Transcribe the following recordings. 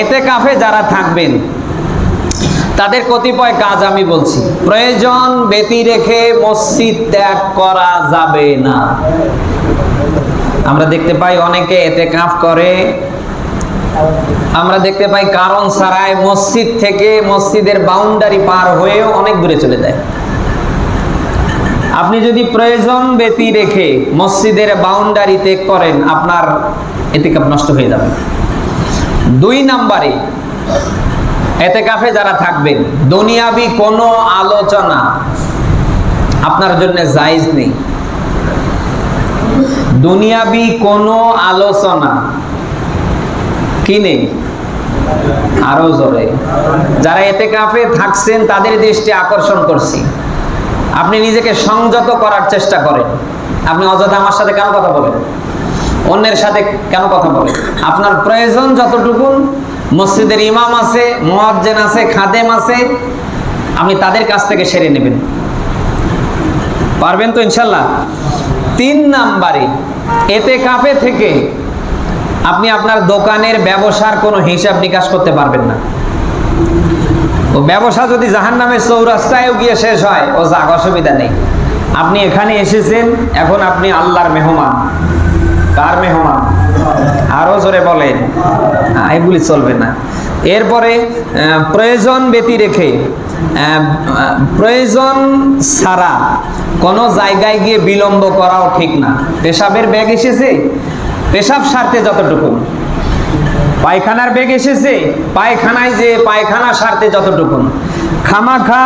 এতে কাফে যারা থাকবেন, তাদের কতিপয় কাজ আমি বলছি। প্রয়োজন ব্যতি রেখে মসজিদ ত্যাগ করা যাবে না। আমরা দেখতে পাই অনেকে এতে কাফ করে। আমরা দেখতে পাই কারণ ছাড়াই মসজিদ থেকে মসজিদের বাউন্ডারি পার হয়েও অনেক দূরে চলে যায়। আপনি যদি প্রয়োজন ব্যতি রেখে মসজিদের বাউন্ডারি ত্যাগ করেন, আপনার এতেকাপ নষ্ট হয়ে যাবে। দুই নাম্বারে এতে কাফে যারা থাকবেন, দুনিয়াবি কোনো আলোচনা আপনার জন্য জায়েজ নেই। দুনিয়াবি কোনো আলোচনা কি নেই? আরও জোরে। যারা এতে কাফে থাকছেন, তাদের দৃষ্টি আকর্ষণ করছি। আপনি নিজেকে সংযত করার চেষ্টা করেন। আপনি অযথা আমার সাথে কেন কথা বলেন। অন্যের সাথে কেন কথা বলে? আপনার প্রয়োজন যতটুকু, মসজিদের ইমাম আছে, মোয়াজ্জেন আছে, খাদেম আছে, আপনি তাদের কাছ থেকে সেরে নেবেন। পারবেন তো ইনশাল্লাহ? তিন নাম্বারে, এতে কাফে থেকে আপনি আপনার দোকানের ব্যবসার কোনো হিসাব নিকাশ করতে পারবেন না। ও ব্যবসা যদি জাহান নামে চৌরাস্তায়ও গিয়ে শেষ হয়, ও যাক, অসুবিধা নেই। আপনি এখানে এসেছেন, এখন আপনি আল্লাহর মেহমান। কার মেহমান। আরও জোরে বলেন। এগুলি চলবে না। এরপরে প্রয়োজন ব্যতি রেখে প্রয়োজন ছাড়া কোনো জায়গায় গিয়ে বিলম্ব করাও ঠিক না। পেশাবের ব্যাগ এসেছে? পেশাব সারতে যতটুকু। পায়খানার ব্যাগ এসেছে? পায়খানায় যে পায়খানা সারতে যতটুকু। খামাখা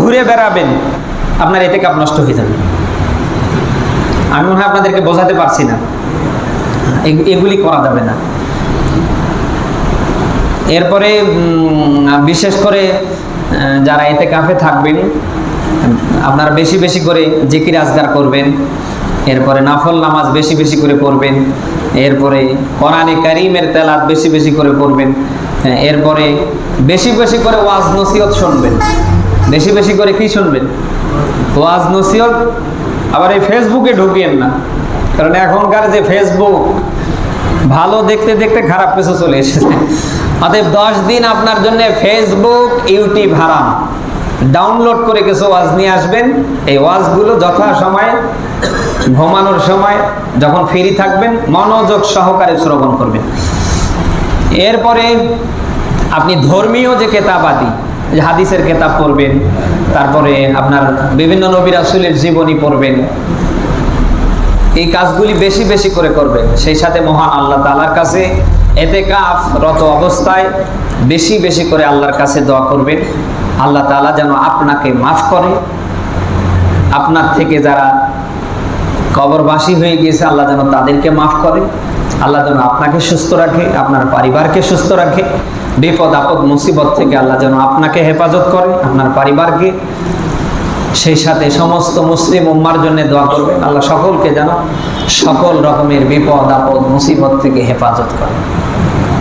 ঘুরে বেড়াবেন। আপনার এতে কাপ নষ্ট হয়ে যাবে। আমি মনে হয় আপনাদেরকে বোঝাতে পারছি না। এগুলি করা যাবে না। এরপরে বিশেষ করে যারা এতে কাফে থাকবেন, আপনারা বেশি বেশি করে জিকির আজগার করবেন, এরপরে নাফল নামাজ বেশি বেশি করে পড়বেন, এরপরে কোরআনে কারিমের তেলাত বেশি বেশি করে পড়বেন এরপরে বেশি বেশি করে ওয়াজ নসিহত শুনবেন। বেশি বেশি করে কি শুনবেন? ওয়াজ নসিহত? আবার এই ফেসবুকে ঢুকিয়েন না। কারণ এখনকার যে ফেসবুক ভালো দেখতে দেখতে খারাপ কিছু চলে এসেছে। অতএব দশ দিন আপনার জন্য ফেসবুক ইউটিউব হারাম। ডাউনলোড করে কিছু ওয়াজ নিয়ে আসবেন। এই ওয়াজগুলো যথা সময় ঘুমানোর সময় যখন ফ্রি থাকবেন, মনোযোগ সহকারে শ্রবণ করবেন। এরপরে আপনি ধর্মীয় যে কেতাবাদি হাদিসের কেতাব পড়বেন, তারপরে আপনার বিভিন্ন নবী রাসূলের জীবনী পড়বেন এই কাজগুলি বেশি বেশি করে করবেন সেই সাথে মহা আল্লাহ তালার কাছে এতে কাফ রত অবস্থায় বেশি বেশি করে আল্লাহর কাছে দোয়া করবেন। আল্লাহ তালা যেন আপনাকে মাফ করে। আপনার থেকে যারা কবরবাসী হয়ে গিয়েছে, আল্লাহ যেন তাদেরকে মাফ করে। আল্লাহ যেন আপনাকে সুস্থ রাখে, আপনার পরিবারকে সুস্থ রাখে। বিপদ আপদ মুসিবত থেকে আল্লাহ যেন আপনাকে হেফাজত করে, আপনার পরিবারকে সেই সাথে সমস্ত মুসলিম উম্মার জন্য দোয়া করবেন। আল্লাহ সকলকে যেন সকল রকমের বিপদ, আপদ, মুসিবত থেকে হেফাজত করে।